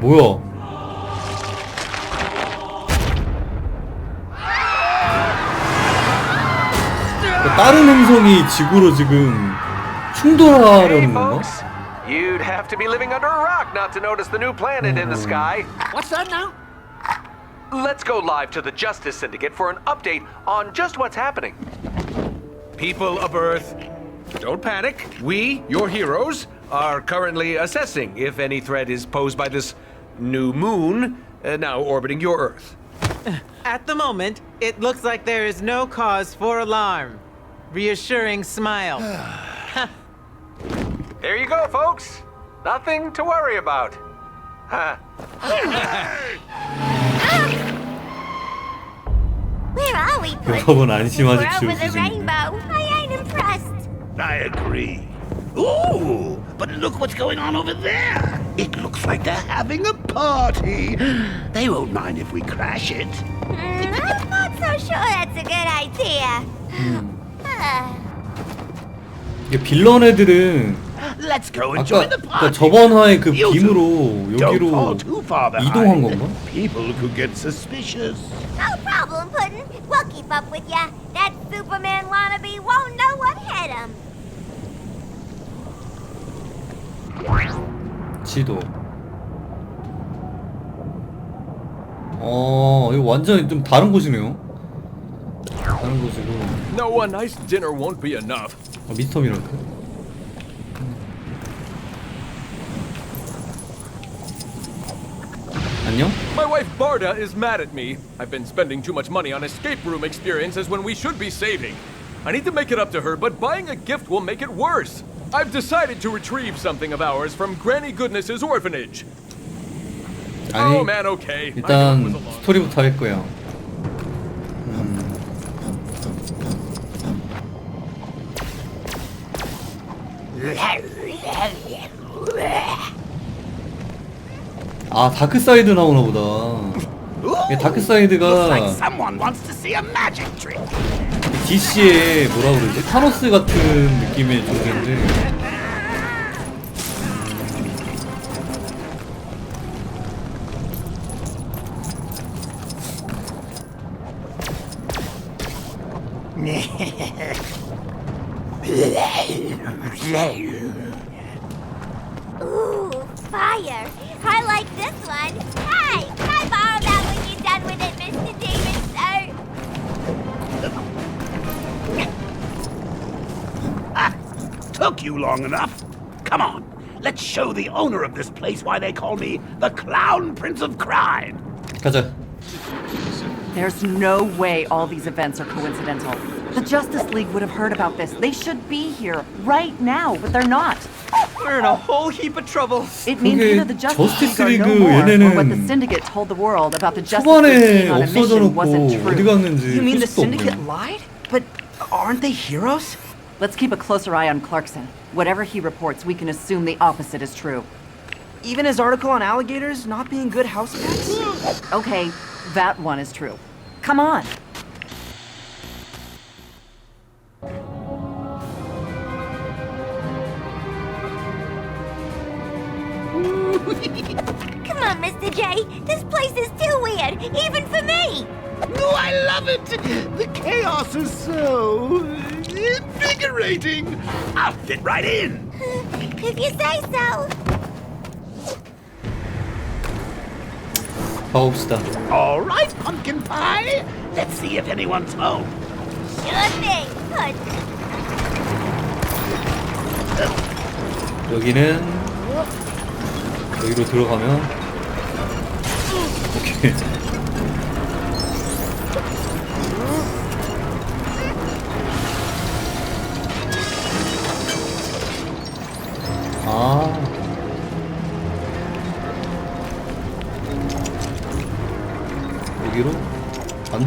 뭐야? 다른 행성이 지구로 지금 충돌하려는 건가? folks. You'd have to be living under a rock not to notice the new planet in the sky. What's that now? Let's go live to the Justice Syndicate for an update on just what's happening. People of Earth, don't panic. We, your heroes, are currently assessing if any threat is posed by this new moon uh, now orbiting your Earth. At the moment, it looks like there is no cause for alarm. Reassuring smile. There you go, folks. Nothing to worry about. Huh. Where are we, Puss? 여러분 안심하십시오 We're over the 수준입니다. rainbow. I ain't impressed. I agree. Ooh, but look what's going on over there. It looks like they're having a party. They won't mind if we crash it. Mm, I'm not so sure that's a good idea. Ah, 이게 빌런 애들은 Let's go enjoy 아까 the 그러니까 party. 저번 화에 그 You two, 빔으로 Don't 여기로 fall too far behind. 이동한 건가? People could get suspicious. no problem, Puddin'. We'll keep up with ya. That Superman wannabe 지도. 어, 이거 완전히 좀 다른 곳이네요. 다른 곳이고. No, a nice dinner won't be enough. 어, 미스터 미라클. 안녕? My wife Barda is mad at me. I've been spending too much money on escape room experiences when we should be saving. I need to make it up to her, but buying a gift will make it worse. I've decided to retrieve something of ours from Granny Goodness's orphanage. 아니, oh man, okay. I know it was 일단 a long 스토리부터 할 거야. 아 다크 사이드 나오나 보다. 이게 다크 Looks 사이드가 like someone wants to see a magic trick. DC의 뭐라 그러지? 타노스 같은 느낌의 존재인데. took you long enough. Come on, let's show the owner of this place why they call me the Clown Prince of Crime. 가자. There's no way all these events are coincidental. The Justice League would have heard about this. They should be here right now, but they're not. We're in a whole heap of trouble. It means either the Justice League are no more, or what the Syndicate told the world about the Justice League being on a mission wasn't true. You mean the Syndicate lied? But aren't they heroes? Let's keep a closer eye on Clarkson. Whatever he reports, we can assume the opposite is true. Even his article on alligators not being good house pets? Okay, that one is true. Come on. Come on, Mr. J. This place is too weird, even for me. Oh, I love it! The chaos is so invigorating. I'll fit right in. If you say so. 가봅시다. All right, pumpkin pie. Let's see if anyone's home. Sure thing, Puddin'. 여기는 여기로 들어가면 오케이.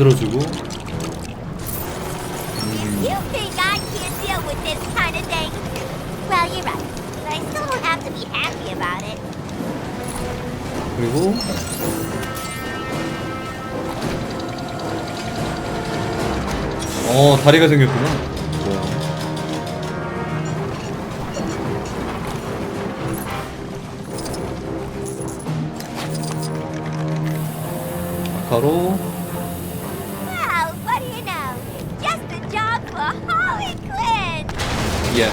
It. 그리고 어 다리가 생겼구나 뭐야 바로 예스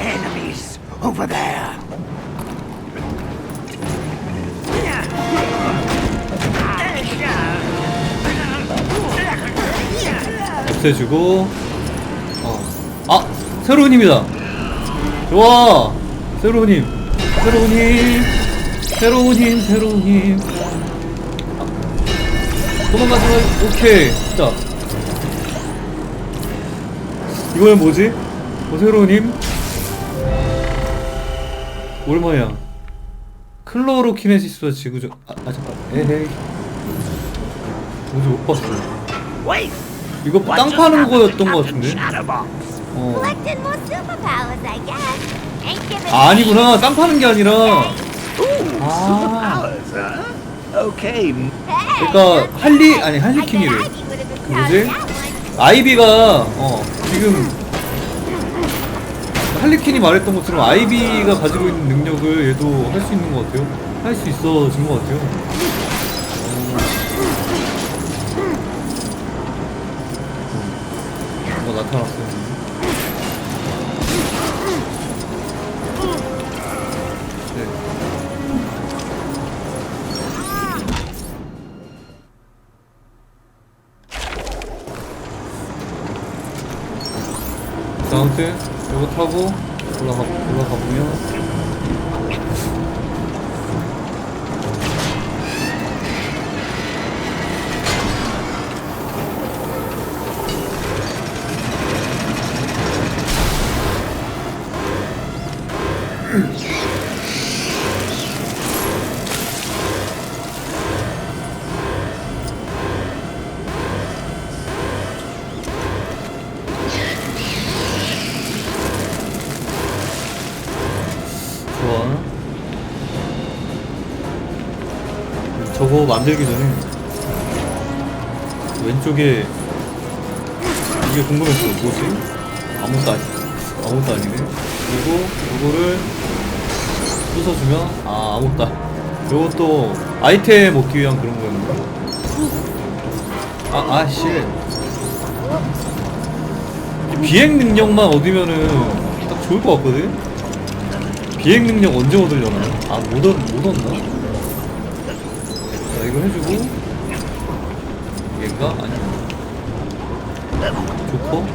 Enemies over there. 없애주고. 어. 아! 새로운 힘이다. 좋아. 새로운 힘. 새로운 힘 새로운 힘 새로운 힘. 아. 도망가지 마. 오케이. 자 이거는 뭐지? 어, 힘 얼마야 클로로키네시스와 지구적 아, 아 잠깐 에헤이 뭐지 못 봤어. 이거 땅 파는 거였던 거 같은데? 어. 아, 아니구나. 땅 파는 게 아니라. 아. 그러니까 할리 아니 할리퀸이래. Proud 뭐지? 아이비가 어 지금 할리퀸이 말했던 것처럼 아이비가 가지고 있는 능력을 얘도 할 수 있는 것 같아요. 할 수 있어진 것 같아요. 저거 만들기 전에 왼쪽에 이게 궁금했어. 뭐지? 아무것도 아니 아무것도 아니네. 그리고 이거를 부숴주면 아 아무것도 안- 요것도 아이템 얻기 위한 그런 거였는데. 아 아씨. 비행 능력만 얻으면은 딱 좋을 것 같거든. 비행 능력 언제 얻으려나? 아, 못, 얻, 못 얻나? 자, 이거 해주고. 얘인가? 아니. 조커?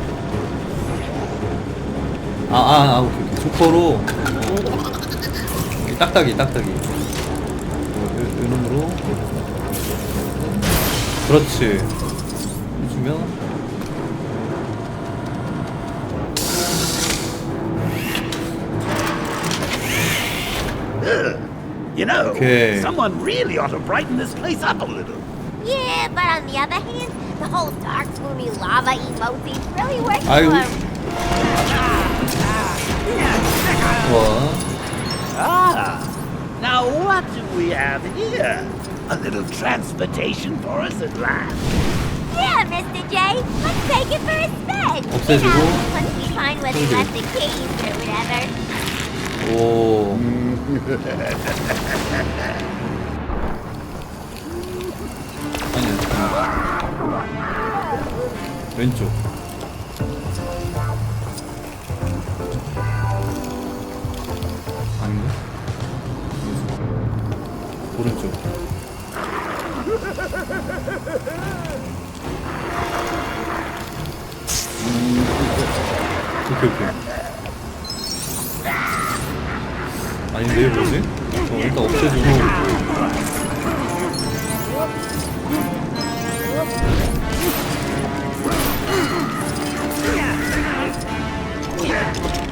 아, 아, 아, 오케이. 조커로. 이 딱딱이, 딱딱이. 어, 요, 요 놈으로. 그렇지. 해주면. You know, okay. someone really ought to brighten this place up a little. Yeah, but on the other hand, the whole dark, gloomy lava emoji really works for him. What? Ah, now what do we have here? A little transportation for us at last. Yeah, Mr. J. Let's take it for a spin. Upstairs you know, once we find where they left the keys or whatever. Oh. 아니야. 왼쪽. 어, 일단 없애주고.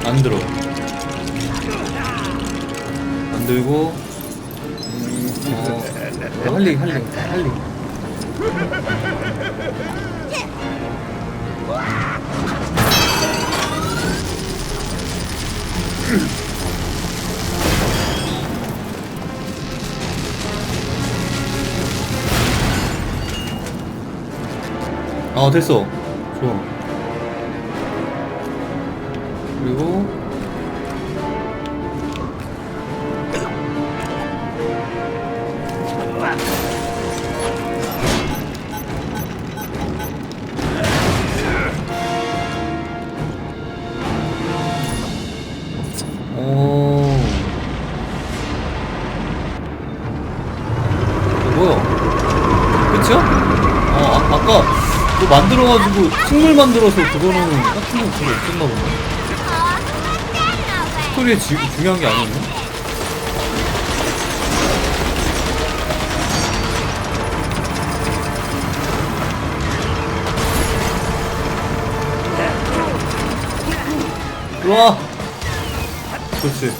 안 들어 아 됐어. 좋아 뭐 만들어가지고 식물 만들어서 그거는 건 별로 없었나 보네. 어? 스토리에 지, 중요한 게 아니었나? 들어와! 그렇지.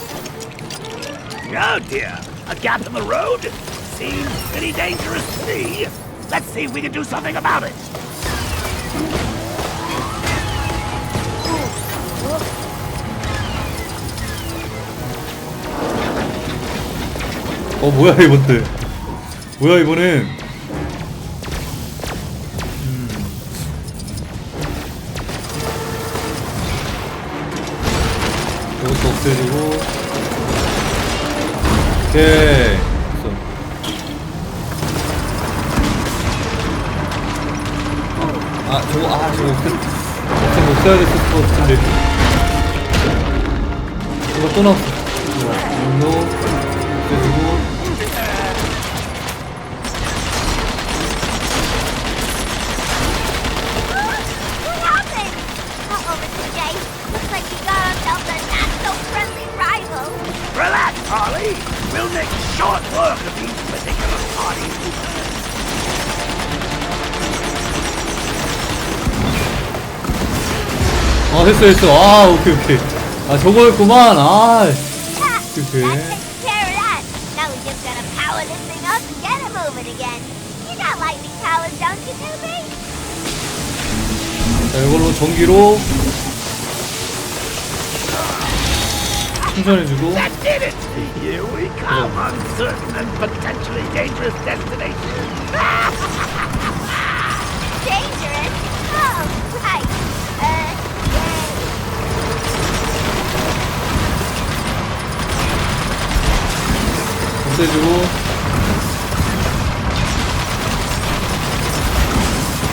Oh dear, a gap in the road? Seems pretty dangerous to me. Let's see if we can do something about it. 어 뭐야 이번에 뭐야 이번엔 음. 이것도 없애주고. 오케이. 됐어. 아 저거 아 저거 없애 못 써야 됐을 것 같은데. 이거 또 나왔어. 이거 없애주고 We'll make short work of these particular parties. 아 했어 했어 아 오케이 오케이 아 저거였구만 아 오케이 오케이 자 이걸로 전기로 충전해주고 That did it! Here we come on certain and potentially dangerous destinations. Dangerous? Oh, right. Uh, yay. 없애주고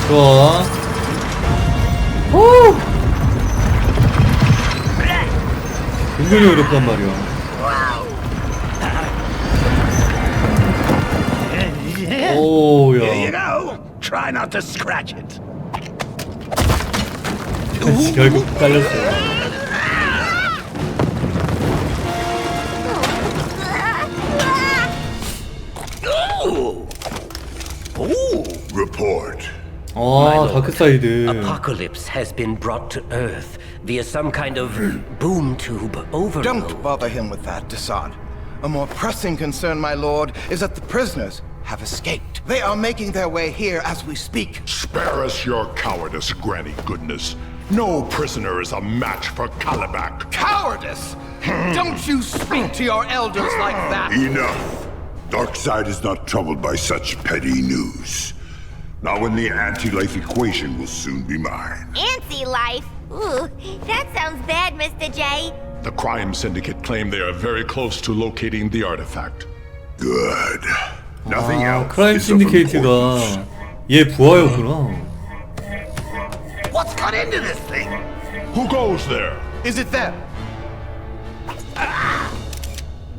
좋아 오 은근히 어렵단 말이야 Here you 오야 go. Try not to scratch it. 결국 깔렸어 Ooh. Ooh. Report. 아 다크사이드 Apocalypse has been brought to Earth via some kind of boom tube overload. Don't bother him with that, Desaad. A more pressing concern, my lord, is that the prisoners have escaped. They are making their way here as we speak. Spare us your cowardice, Granny Goodness. No prisoner is a match for Kalibak. Cowardice! Hmm. Don't you speak to your elders like hmm. that! Enough. Darkseid is not troubled by such petty news. Not when the anti-life equation will soon be mine. Anti-life? Ooh, that sounds bad, Mr. J. The crime syndicate claim they are very close to locating the artifact. Good. Nothing 아 else 크라임 is of importance. 신디케이트가 얘 부하였구나 What's got into this thing? Who goes there? Is it them?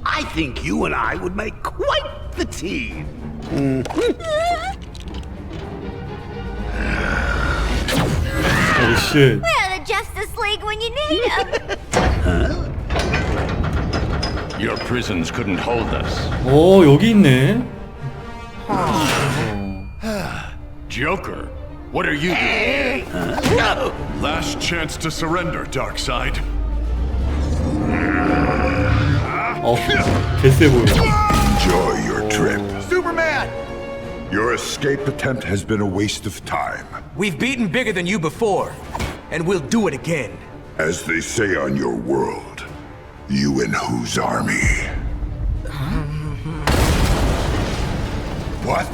I think you and I would make quite the team. 오쉣 We're the Justice League when you need them. Your prisons couldn't hold us. 오 여기 있네 Joker, what are you doing? Last chance to surrender, Darkseid. 어 개쎄 보여 Enjoy your trip. Superman! Your escape attempt has been a waste of time. We've beaten bigger than you before, and we'll do it again. As they say on your world, you and whose army? what?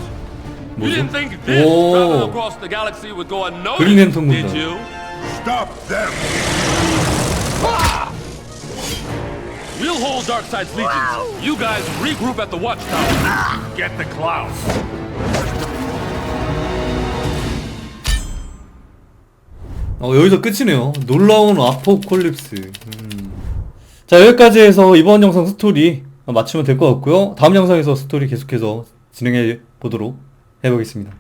You didn't think this travel across the galaxy would go unnoticed, did you? Stop them! Ah! We'll hold Darkseid's legions. You guys regroup at the watchtower. Get the clouds. 어, 여기서 끝이네요. 놀라운 아포콜립스. 음. 자, 여기까지 해서 이번 영상 스토리 마치면 될 것 같고요. 다음 영상에서 스토리 계속해서 진행해 보도록 해보겠습니다.